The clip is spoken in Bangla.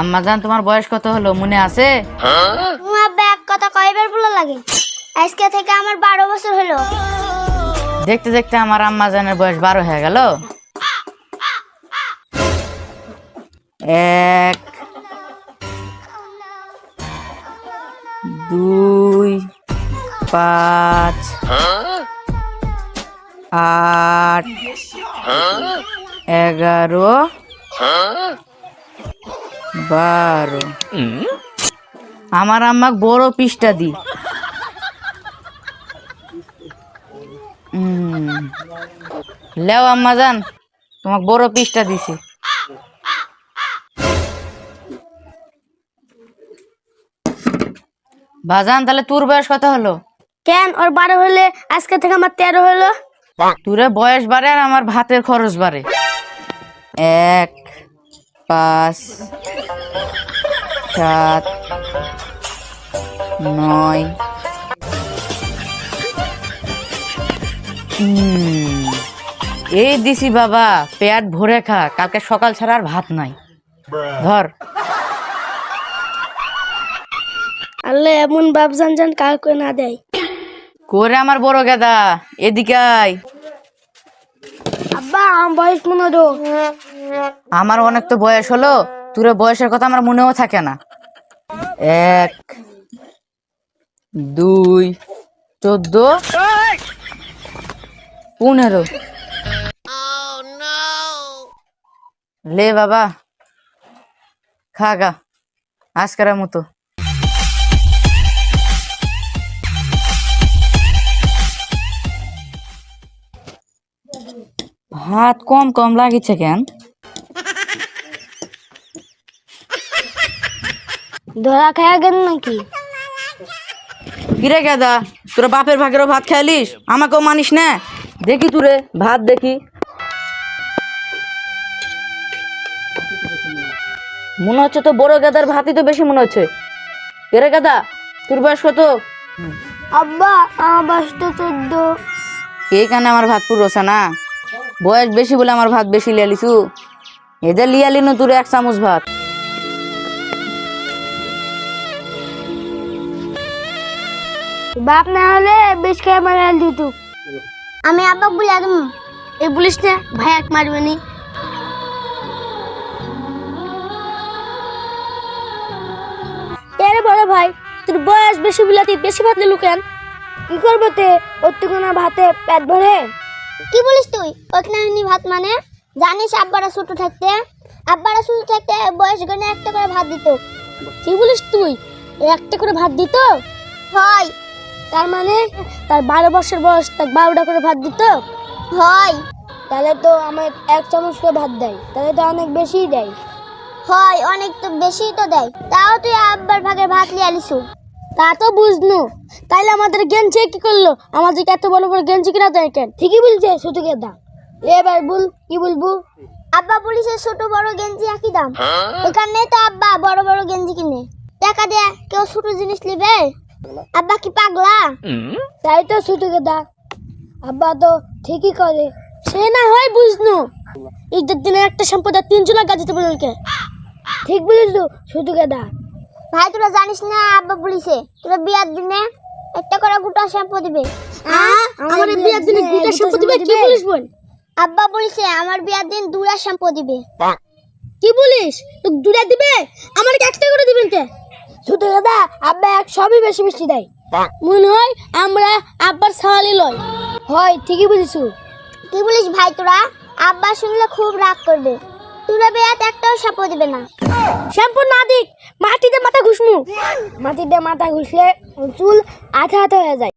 আম্মা জান তোমার বয়স কত হলো? মনে আছে? তোমার ব্যাগ কথা কয়বার বলা লাগে? আজকে থেকে আমার বারো বছর হলো। দেখতে দেখতে আমার আম্মা জানের বয়স বারো হয়ে গেল। এক দুই পাঁচ আট এগারো বারো। আমার আম্মাক বড় পিসটা দি। লেও আম্মা জান তোমাকে বড় পিসটা দিছি। বাজান তাহলে তোর বয়স কত হলো? কেন? ওর বারো হলে আজকে থেকে আমার তেরো হলো। তোরে বয়স বাড়ে আর আমার ভাতের খরচ বাড়ে। এক পাঁচ সাত নয়। এই দিছি বাবা পেট ভরে খা। কালকে সকাল ছাড়া আর ভাত নাই। ধর। আল্লাহ এমন বাপ জান জান কাউকে না দেয়। করে আমার বড় গেদা এদিকে আয়। আব্বা, আমার বয়স পনেরো আমার অনেক তো বয়স হলো, তোর বয়সের কথা আমার মনেও থাকে না। এক, দুই, চোদ্দ, পনেরো। লে বাবা, খা গা, আজকের মতো। ভাত কম কম লাগিছে কেন? ধরা খায়া গেল নাকি? কিরে গেদা তোরা বাপের ভাগেরও ভাত খাইলিস? আমাকেও মানিস না? দেখি তুরে ভাত দেখি। মনে হচ্ছে তো বড় গেদার ভাতই তো বেশি মনে হচ্ছে। কেরে গেদা তোর বয়স কত? আব্বা আমার বয়স তো চোদ্দ। এইখানে আমার ভাত পুরোছে না? বয়স বেশি বলে আমার ভাত বেশি লিয়ালিছু এদের লিয়ালি না তোর এক চামচ ভাত। বাপ না হলে বেশ খেয়ে মারা দিত। আমি আব্বা বলে একদম এ বলিস না ভাই এক মারবে নি। এরে বড় ভাই তোর বয়স বেশি বিলাতি বেশি ভাত নিলু কেন? কি করব তে? ওর তো কোনো ভাতে পেট ভরে। কি বলিস তুই? ওখানে ভাত মানে? জানিস আব্বারা ছোট থাকতে? আব্বারা ছোট থাকতে বয়স গনে একটা করে ভাত দিত। কি বলিস তুই? একটা করে ভাত দিত? হয়। তার মানে? তার বারো বছর বয়স তার বারোটা করে ভাত দিত? হয়। তাহলে তো আমার এক চামচ করে ভাত দেয়। তাহলে তো অনেক বেশি দেয়। হয় অনেক তো বেশি তো দেয়। তাও তুই আব্বার ভাগের ভাত লিয়ে আলিসু। তা তো বুঝনু। তাইলে আমাদের গেঞ্জি কি করল? আমাদেরকে এত বড় বড় গেঞ্জি কিনা দেয় কেন? ঠিকই বলছে ছোট দাম এবার বল কি বলব? আব্বা বলিছে ছোট বড় গেঞ্জি একই দাম। এখানে তো আব্বা বড় বড় গেঞ্জি কিনে। টাকা দে কেউ ছোট জিনিস নিবে? আব্বা কি পাগলা? তাই তো ছোট গেদা আব্বা তো ঠিকই করে। সে না হয় বুঝনু। ঈদের দিনে একটা সম্পদ তিনজন গাছ দিতে বলল কে? ঠিক বলিস তো ছোট গেদা ভাই তোরা জানিস না আব্বা বলিছে তোরা বিয়ার দিনে একটা করে গোটা শ্যাম্পু দিবে। আমার বিয়ার দিনে গোটা শ্যাম্পু দিবে? কি বলিস বোন আব্বা বলিছে আমার বিয়ার দিন দুটা শ্যাম্পু দিবে। কি বলিস? তো দুটা দিবে? আমার একটা করে দিবেন কে? ছোট দাদা আব্বা এক সবই বেশি বেশি দেয়। মনে হয় আমরা আব্বার সাওয়ালি লয় হয় ঠিকই বলিস কি বলিস ভাই তোরা? আব্বা শুনলে খুব রাগ করবে। তোরা বেয়াত একটাও শ্যাম্পু দিবে না। শ্যাম্পু না দিক মাটিতে মাথা ঘুষমু। মাটিতে মাথা ঘুষলে চুল আঠা আঠা হয়ে যায়।